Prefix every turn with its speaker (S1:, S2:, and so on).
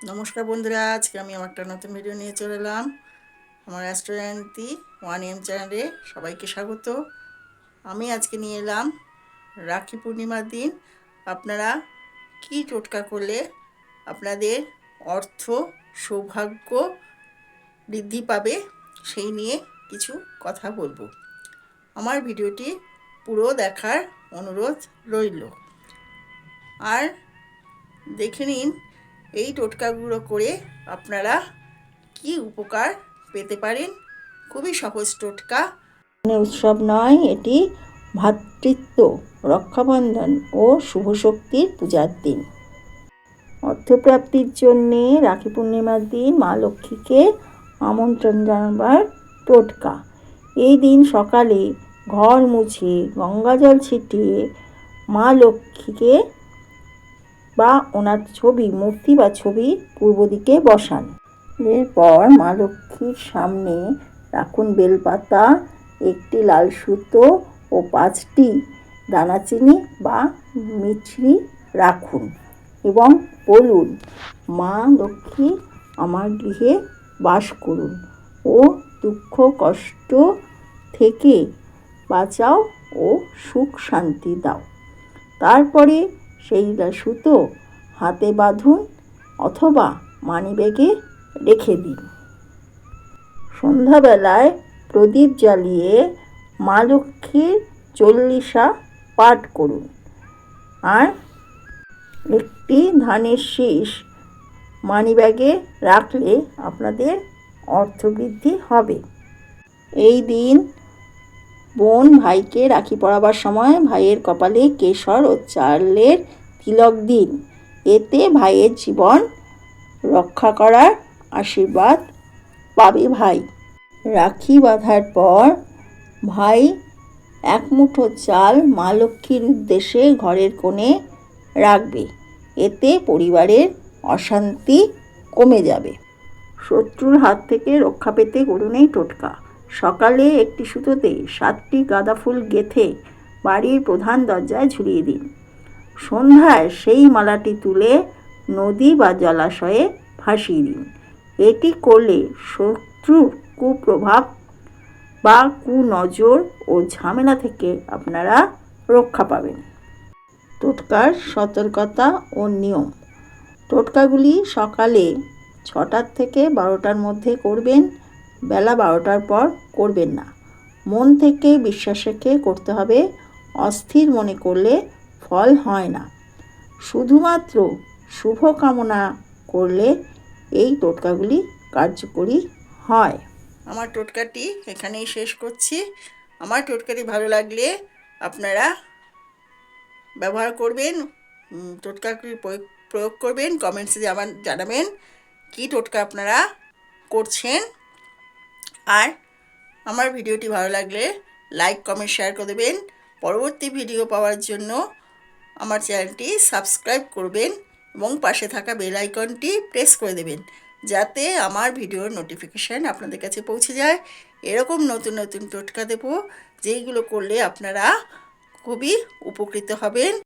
S1: নমস্কার বন্ধুরা, আজকে আমি আমার একটা নতুন ভিডিও নিয়ে চলে এলাম। আমার রেস্টুরেন্টটি ওয়ান এম চ্যানেলে সবাইকে স্বাগত। আমি আজকে নিয়ে এলাম রাখি পূর্ণিমার দিন। আপনারা কি টোটকা করলে আপনাদের অর্থ সৌভাগ্য বৃদ্ধি পাবে সেই নিয়ে কিছু কথা বলব। আমার ভিডিওটি পুরো দেখার অনুরোধ রইল। আর দেখে নিন এই টোটকাগুলো করে আপনারা কি উপকার পেতে পারেন? খুবই সহজ টোটকা। উৎসব নয়, এটি ভ্রাতৃত্ব রক্ষাবন্ধন ও শুভ শক্তির পূজার দিন। অর্থপ্রাপ্তির জন্যে রাখি পূর্ণিমার দিন মা লক্ষ্মীকে আমন্ত্রণ জানাবার টোটকা। এই দিন সকালে ঘর মুছে গঙ্গাজল ছিটিয়ে মা লক্ষ্মীকে বা ওনার ছবি, মূর্তি বা ছবি পূর্ব দিকে বসান। এরপর মা লক্ষ্মীর সামনে রাখুন বেলপাতা, একটি লাল সুতো ও পাঁচটি দানাচিনি বা মিছরি রাখুন এবং বলুন, মা লক্ষ্মী, আমার গৃহে বাস করুন ও দুঃখ, কষ্ট থেকে বাঁচাও ও সুখ শান্তি দাও। তারপরে সেই সুতো হাতে বাঁধুন অথবা মানিব্যাগে রেখে দিন। সন্ধ্যাবেলায় প্রদীপ জ্বালিয়ে মা লক্ষ্মীর চল্লিশা পাঠ করুন। আর একটি ধানের শীষ মানিব্যাগে রাখলে আপনাদের অর্থবৃদ্ধি হবে। এই দিন বোন ভাইকে রাখি পরাবার সময় ভাইয়ের কপালে কেশর ও চালের তিলক দিন। এতে ভাইয়ের জীবন রক্ষা করার আশীর্বাদ পাবে ভাই। রাখি বাঁধার পর ভাই এক মুঠো চাল মা লক্ষ্মীর উদ্দেশ্যে ঘরের কোণে রাখবে। এতে পরিবারের অশান্তি কমে যাবে। শত্রুর হাত থেকে রক্ষা পেতে করুন এই টোটকা। সকালে একটি সুতোতে সাতটি গাঁদা ফুল গেথে বাড়ির প্রধান দরজায় ঝুলিয়ে দিন। সন্ধ্যায় সেই মালাটি তুলে নদী বা জলাশয়ে ভাসিয়ে দিন। এটি করলে শত্রুর কুপ্রভাব বা কুনজর ও ঝামেলা থেকে আপনারা রক্ষা পাবেন। টোটকার সতর্কতা ও নিয়ম। টোটকাগুলি সকালে ছটার থেকে বারোটার মধ্যে করবেন। বেলা বারোটার পর করবেন না। মন থেকে বিশ্বাস রেখে করতে হবে, অস্থির মনে করলে ফল হয় না। শুধুমাত্র শুভ কামনা করলে এই টোটকাগুলি কার্যকরী হয়। আমার টোটকাটি এখানেই শেষ করছি। আমার টোটকাটি ভালো লাগলে আপনারা ব্যবহার করবেন প্রয়োগ প্রয়োগ করবেন, কমেন্টসে আমার জানাবেন কী টোটকা আপনারা করছেন। আর আমার ভিডিওটি ভালো লাগলে লাইক কমেন্ট শেয়ার করে দেবেন। পরবর্তী ভিডিও পাওয়ার জন্য আমার চ্যানেলটি সাবস্ক্রাইব করবেন এবং পাশে থাকা বেল আইকনটি প্রেস করে দেবেন যাতে আমার ভিডিওর নোটিফিকেশান আপনাদের কাছে পৌঁছে যায়। এরকম নতুন নতুন টোটকা দেবো যেইগুলো করলে আপনারা খুবই উপকৃত হবেন।